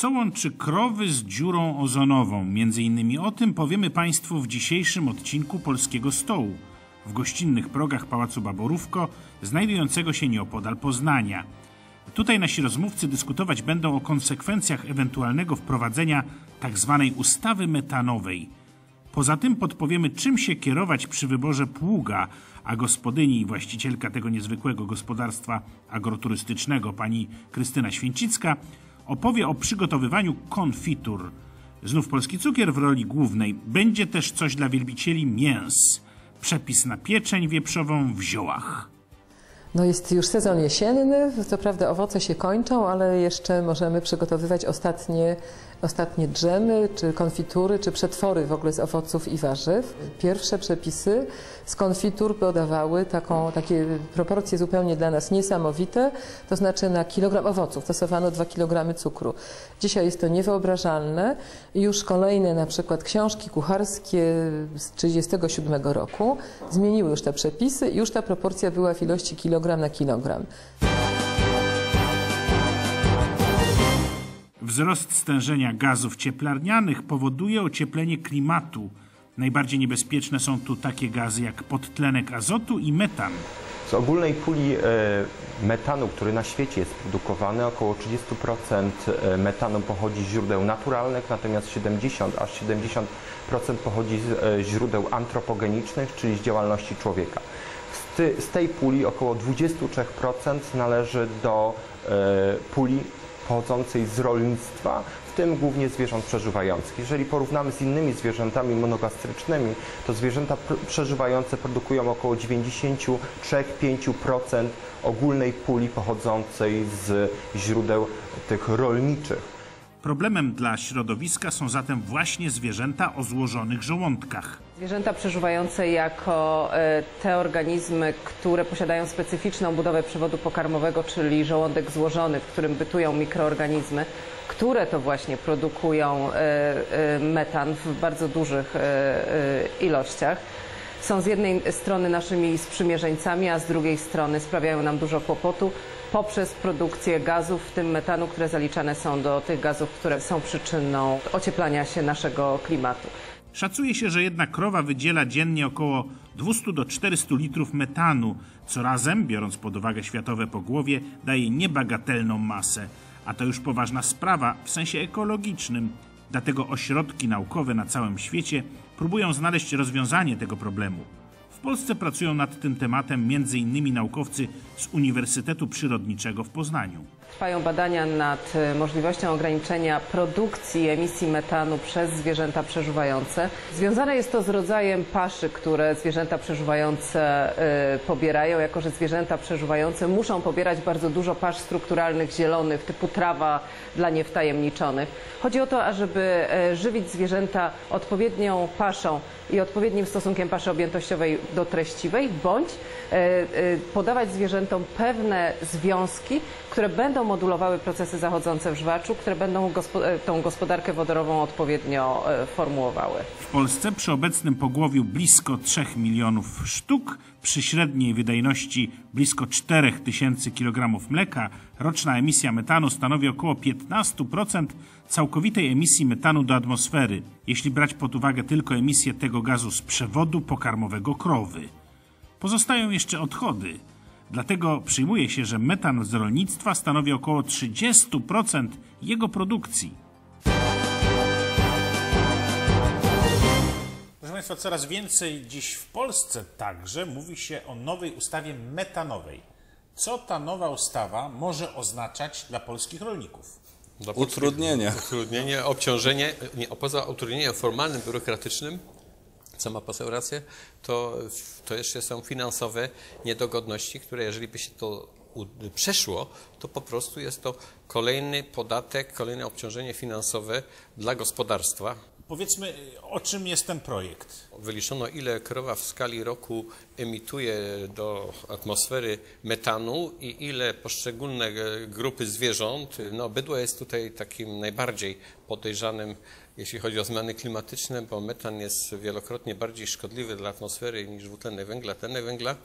Co łączy krowy z dziurą ozonową? Między innymi o tym powiemy Państwu w dzisiejszym odcinku Polskiego Stołu w gościnnych progach Pałacu Baborówko, znajdującego się nieopodal Poznania. Tutaj nasi rozmówcy dyskutować będą o konsekwencjach ewentualnego wprowadzenia tzw. Tak ustawy metanowej. Poza tym podpowiemy, czym się kierować przy wyborze pługa, a gospodyni i właścicielka tego niezwykłego gospodarstwa agroturystycznego, pani Krystyna Święcicka, opowie o przygotowywaniu konfitur. Znów polski cukier w roli głównej. Będzie też coś dla wielbicieli mięs. Przepis na pieczeń wieprzową w ziołach. No jest już sezon jesienny, co prawda owoce się kończą, ale jeszcze możemy przygotowywać ostatnie ostatnie dżemy, czy konfitury, czy przetwory w ogóle z owoców i warzyw. Pierwsze przepisy z konfitur podawały taką, takie proporcje zupełnie dla nas niesamowite, to znaczy na kilogram owoców stosowano 2 kg cukru. Dzisiaj jest to niewyobrażalne już kolejne na przykład książki kucharskie z 1937 roku zmieniły już te przepisy i już ta proporcja była w ilości kilogram na kilogram. Wzrost stężenia gazów cieplarnianych powoduje ocieplenie klimatu. Najbardziej niebezpieczne są tu takie gazy jak podtlenek azotu i metan. Z ogólnej puli e, metanu, który na świecie jest produkowany, około 30% e, metanu pochodzi z źródeł naturalnych, natomiast 70 aż 70% pochodzi z e, źródeł antropogenicznych, czyli z działalności człowieka. Z tej puli około 23% należy do puli pochodzącej z rolnictwa, w tym głównie zwierząt przeżywających. Jeżeli porównamy z innymi zwierzętami monogastrycznymi, to zwierzęta przeżywające produkują około 93-5% ogólnej puli pochodzącej z źródeł tych rolniczych. Problemem dla środowiska są zatem właśnie zwierzęta o złożonych żołądkach. Zwierzęta przeżywające jako e, te organizmy, które posiadają specyficzną budowę przewodu pokarmowego, czyli żołądek złożony, w którym bytują mikroorganizmy, które to właśnie produkują e, e, metan w bardzo dużych ilościach są z jednej strony naszymi sprzymierzeńcami, a z drugiej strony sprawiają nam dużo kłopotu poprzez produkcję gazów, w tym metanu, które zaliczane są do tych gazów, które są przyczyną ocieplania się naszego klimatu. Szacuje się, że jedna krowa wydziela dziennie około 200 do 400 litrów metanu, co razem, biorąc pod uwagę światowe pogłowie, daje niebagatelną masę. A to już poważna sprawa w sensie ekologicznym. Dlatego ośrodki naukowe na całym świecie próbują znaleźć rozwiązanie tego problemu. W Polsce pracują nad tym tematem m.in. naukowcy z Uniwersytetu Przyrodniczego w Poznaniu. Trwają badania nad e, możliwością ograniczenia produkcji emisji metanu przez zwierzęta przeżuwające. Związane jest to z rodzajem paszy, które zwierzęta przeżuwające e, pobierają, jako że zwierzęta przeżuwające muszą pobierać bardzo dużo pasz strukturalnych zielonych typu trawa dla niewtajemniczonych. Chodzi o to, ażeby e, żywić zwierzęta odpowiednią paszą i odpowiednim stosunkiem paszy objętościowej do treściwej, bądź podawać zwierzętom pewne związki, które będą modulowały procesy zachodzące w żwaczu, które będą e, tą gospodarkę wodorową odpowiednio e, formułowały. W Polsce przy obecnym pogłowiu blisko 3 milionów sztuk, przy średniej wydajności blisko 4 tysięcy kg mleka, roczna emisja metanu stanowi około 15% całkowitej emisji metanu do atmosfery, jeśli brać pod uwagę tylko emisję tego gazu z przewodu pokarmowego krowy. Pozostają jeszcze odchody, Dlatego przyjmuje się, że metan z rolnictwa stanowi około 30% jego produkcji. Proszę Państwa, coraz więcej dziś w Polsce także mówi się o nowej ustawie metanowej. Co ta nowa ustawa może oznaczać dla polskich rolników? Dla utrudnienia. Utrudnienie, obciążenie, nie, poza utrudnieniem formalnym, biurokratycznym, co ma poseł rację, to, to jeszcze są finansowe niedogodności, które jeżeli by się to przeszło, to po prostu jest to kolejny podatek, kolejne obciążenie finansowe dla gospodarstwa. Powiedzmy, o czym jest ten projekt? Wyliczono, ile krowa w skali roku emituje do atmosfery metanu i ile poszczególne grupy zwierząt. No, bydło jest tutaj takim najbardziej podejrzanym jeśli chodzi o zmiany klimatyczne, bo metan jest wielokrotnie bardziej szkodliwy dla atmosfery niż dwutlenek węgla, tlenek węgla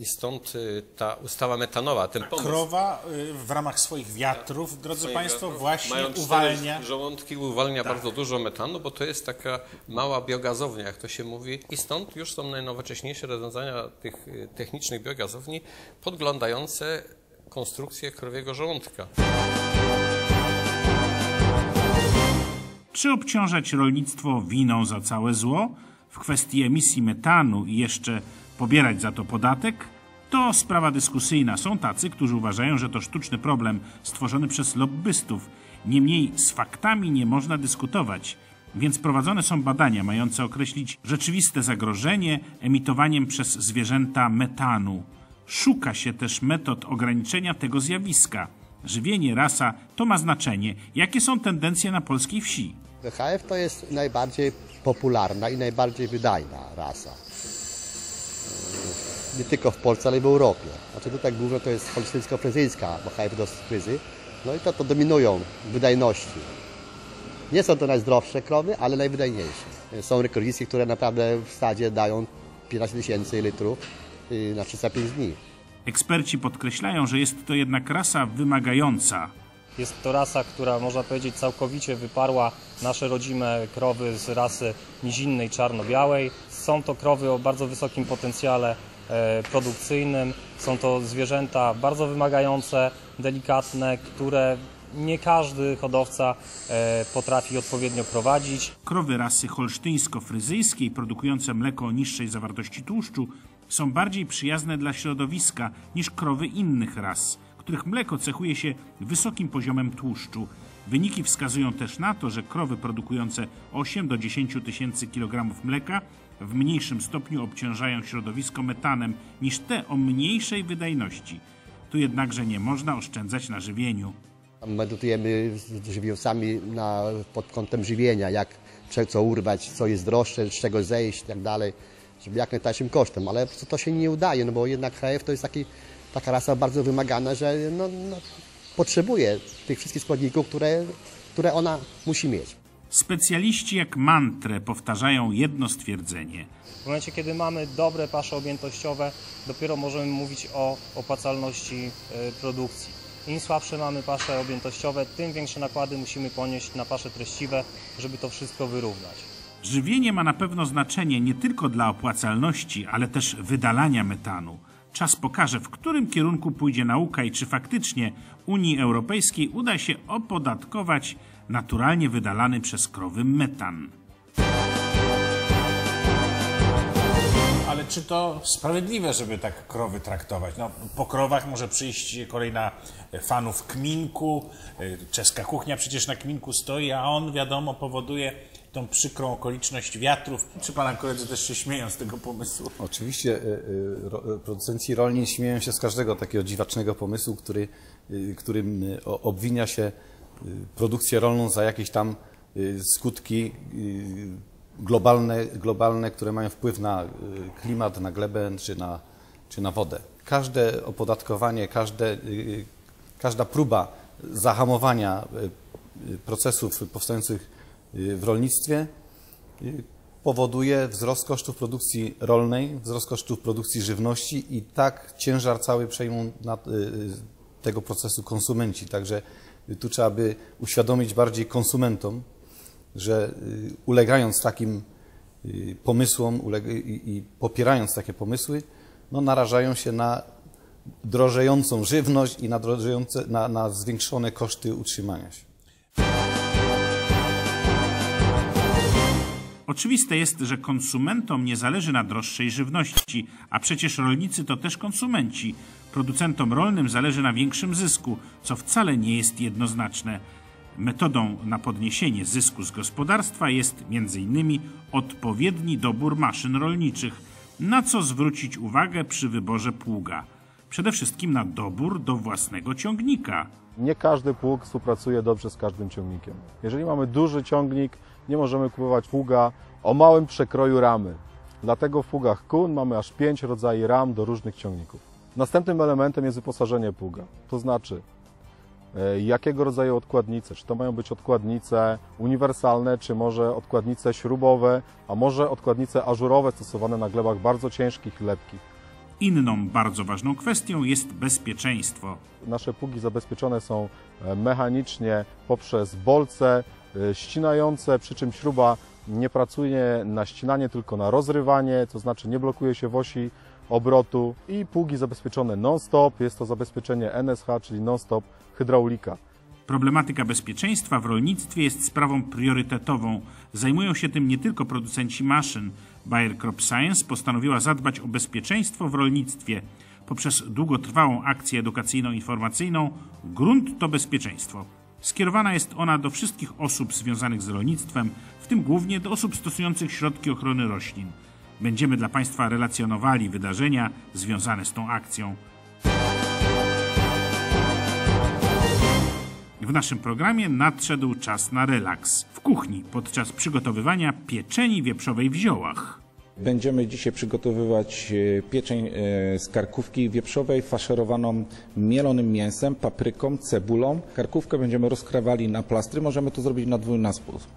I stąd y, ta ustawa metanowa, ten pomysł. Krowa y, w ramach swoich wiatrów, drodzy Swoich Państwo, wiatrów, właśnie uwalnia. żołądki uwalnia bardzo dużo metanu, bo to jest taka mała biogazownia, jak to się mówi. I stąd już są najnowocześniejsze rozwiązania tych y, technicznych biogazowni podglądające konstrukcję krowiego żołądka. Czy obciążać rolnictwo winą za całe zło? W kwestii emisji metanu i jeszcze pobierać za to podatek? To sprawa dyskusyjna. Są tacy, którzy uważają, że to sztuczny problem stworzony przez lobbystów. Niemniej z faktami nie można dyskutować. Więc prowadzone są badania mające określić rzeczywiste zagrożenie emitowaniem przez zwierzęta metanu. Szuka się też metod ograniczenia tego zjawiska. Żywienie, rasa to ma znaczenie. Jakie są tendencje na polskiej wsi? WHF to jest najbardziej popularna i najbardziej wydajna rasa. Nie tylko w Polsce, ale i w Europie. Znaczy tutaj głównie to jest holsztyńsko-fryzyjska WHF do fryzy. No i to, to dominują wydajności. Nie są to najzdrowsze krowy, ale najwydajniejsze. Są rekordzistki, które naprawdę w stadzie dają 15 tysięcy litrów yy, na 305 dni. Eksperci podkreślają, że jest to jednak rasa wymagająca. Jest to rasa, która można powiedzieć całkowicie wyparła nasze rodzime krowy z rasy nizinnej czarno-białej. Są to krowy o bardzo wysokim potencjale e, produkcyjnym. Są to zwierzęta bardzo wymagające, delikatne, które nie każdy hodowca e, potrafi odpowiednio prowadzić. Krowy rasy holsztyńsko-fryzyjskiej produkujące mleko o niższej zawartości tłuszczu są bardziej przyjazne dla środowiska niż krowy innych ras, których mleko cechuje się wysokim poziomem tłuszczu. Wyniki wskazują też na to, że krowy produkujące 8 do 10 tysięcy kilogramów mleka w mniejszym stopniu obciążają środowisko metanem niż te o mniejszej wydajności. Tu jednakże nie można oszczędzać na żywieniu. Medytujemy z żywiołami na, pod kątem żywienia, jak co urwać, co jest droższe, z czego zejść i tak dalej, żeby jak najtańszym kosztem, ale to się nie udaje, no bo jednak HF to jest taki, taka rasa bardzo wymagana, że no, no, potrzebuje tych wszystkich składników, które, które ona musi mieć. Specjaliści jak mantrę powtarzają jedno stwierdzenie. W momencie, kiedy mamy dobre pasze objętościowe, dopiero możemy mówić o opłacalności e, produkcji. Im słabsze mamy pasze objętościowe, tym większe nakłady musimy ponieść na pasze treściwe, żeby to wszystko wyrównać. Żywienie ma na pewno znaczenie nie tylko dla opłacalności, ale też wydalania metanu. Czas pokaże, w którym kierunku pójdzie nauka i czy faktycznie Unii Europejskiej uda się opodatkować naturalnie wydalany przez krowy metan. Ale czy to sprawiedliwe, żeby tak krowy traktować? No, po krowach może przyjść kolejna fanów kminku. Czeska kuchnia przecież na kminku stoi, a on, wiadomo, powoduje tą przykrą okoliczność wiatrów. Czy pana koledzy też się śmieją z tego pomysłu? Oczywiście y, y, ro- producenci rolni śmieją się z każdego takiego dziwacznego pomysłu, który, którym obwinia się produkcję rolną za jakieś tam skutki globalne, globalne, które mają wpływ na klimat, na glebę czy na, czy na wodę. Każde opodatkowanie, każde, każda próba zahamowania procesów powstających w rolnictwie y, powoduje wzrost kosztów produkcji rolnej, wzrost kosztów produkcji żywności i tak ciężar cały przejmą y, y, tego procesu konsumenci. Także y, tu trzeba by uświadomić bardziej konsumentom, że y, ulegając takim y, pomysłom i popierając takie pomysły, no, narażają się na drożejącą żywność i na, drożejące, na, na zwiększone koszty utrzymania się. Oczywiste jest, że konsumentom nie zależy na droższej żywności, a przecież rolnicy to też konsumenci. Producentom rolnym zależy na większym zysku, co wcale nie jest jednoznaczne. Metodą na podniesienie zysku z gospodarstwa jest m.in. odpowiedni dobór maszyn rolniczych, na co zwrócić uwagę przy wyborze pługa. Przede wszystkim na dobór do własnego ciągnika. Nie każdy pług współpracuje dobrze z każdym ciągnikiem. Jeżeli mamy duży ciągnik, nie możemy kupować pługa o małym przekroju ramy. Dlatego w pługach Kun mamy aż pięć rodzajów ram do różnych ciągników. Następnym elementem jest wyposażenie pługa. To znaczy, e, jakiego rodzaju odkładnice. Czy to mają być odkładnice uniwersalne, czy może odkładnice śrubowe, a może odkładnice ażurowe stosowane na glebach bardzo ciężkich i lepkich. Inną bardzo ważną kwestią jest bezpieczeństwo. Nasze pługi zabezpieczone są e, mechanicznie poprzez bolce ścinające, przy czym śruba nie pracuje na ścinanie, tylko na rozrywanie, to znaczy nie blokuje się w osi obrotu i pługi zabezpieczone non-stop. Jest to zabezpieczenie NSH, czyli non-stop hydraulika. Problematyka bezpieczeństwa w rolnictwie jest sprawą priorytetową. Zajmują się tym nie tylko producenci maszyn. Bayer Crop Science postanowiła zadbać o bezpieczeństwo w rolnictwie poprzez długotrwałą akcję edukacyjno-informacyjną Grunt to bezpieczeństwo. Skierowana jest ona do wszystkich osób związanych z rolnictwem, w tym głównie do osób stosujących środki ochrony roślin. Będziemy dla Państwa relacjonowali wydarzenia związane z tą akcją. W naszym programie nadszedł czas na relaks. W kuchni podczas przygotowywania pieczeni wieprzowej w ziołach. Będziemy dzisiaj przygotowywać e, pieczeń e, z karkówki wieprzowej faszerowaną mielonym mięsem, papryką, cebulą. Karkówkę będziemy rozkrawali na plastry. Możemy to zrobić na dwójny sposób.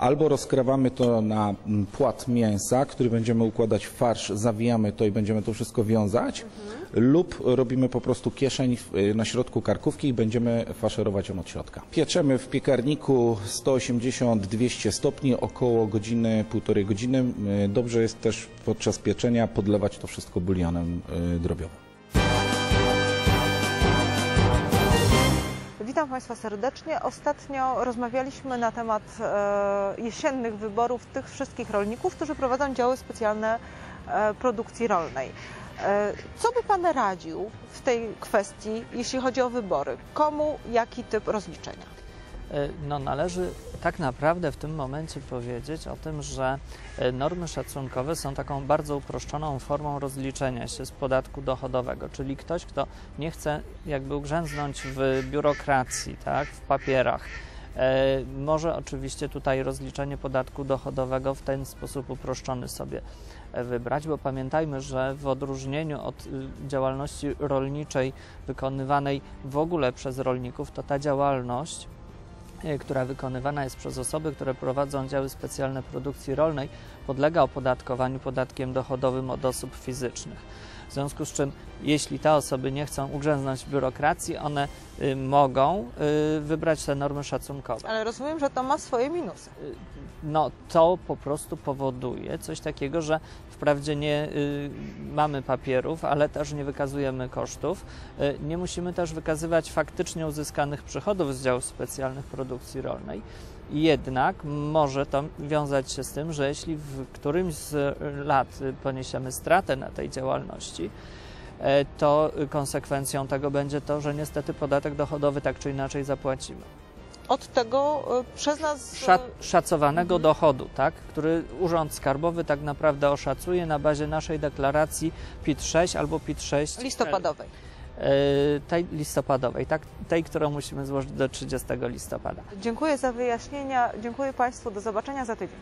Albo rozkrawamy to na mm, płat mięsa, który będziemy układać w farsz, zawijamy to i będziemy to wszystko wiązać. Lub robimy po prostu kieszeń y, na środku karkówki i będziemy faszerować ją od środka. Pieczemy w piekarniku 180-200 stopni, około godziny, półtorej godziny. Y, Dobrze jest też podczas pieczenia podlewać to wszystko bulionem y, drobiowym. Państwa serdecznie. Ostatnio rozmawialiśmy na temat e, jesiennych wyborów tych wszystkich rolników, którzy prowadzą działy specjalne e, produkcji rolnej. E, co by Pan radził w tej kwestii, jeśli chodzi o wybory? Komu jaki typ rozliczenia? No, należy tak naprawdę w tym momencie powiedzieć o tym, że e, normy szacunkowe są taką bardzo uproszczoną formą rozliczenia się z podatku dochodowego, czyli ktoś, kto nie chce jakby ugrzęznąć w biurokracji, tak, w papierach, e, może oczywiście tutaj rozliczenie podatku dochodowego w ten sposób uproszczony sobie e, wybrać, bo pamiętajmy, że w odróżnieniu od y, działalności rolniczej wykonywanej w ogóle przez rolników, to ta działalność która wykonywana jest przez osoby, które prowadzą działy specjalne produkcji rolnej, podlega opodatkowaniu podatkiem dochodowym od osób fizycznych. W związku z czym, jeśli te osoby nie chcą ugrzęznąć w biurokracji, one y, mogą y, wybrać te normy szacunkowe. Ale rozumiem, że to ma swoje minusy. No, to po prostu powoduje coś takiego, że wprawdzie nie y, mamy papierów, ale też nie wykazujemy kosztów. Y, nie musimy też wykazywać faktycznie uzyskanych przychodów z działów specjalnych produkcji rolnej. Jednak może to wiązać się z tym, że jeśli w którymś z lat y, poniesiemy stratę na tej działalności, e, to konsekwencją tego będzie to, że niestety podatek dochodowy tak czy inaczej zapłacimy. Od tego e, przez nas... e, Szac- szacowanego dochodu, tak, który Urząd Skarbowy tak naprawdę oszacuje na bazie naszej deklaracji PIT-6 albo PIT-6 listopadowej. E, tej listopadowej, tak, tej, którą musimy złożyć do 30 listopada. Dziękuję za wyjaśnienia. Dziękuję Państwu. Do zobaczenia za tydzień.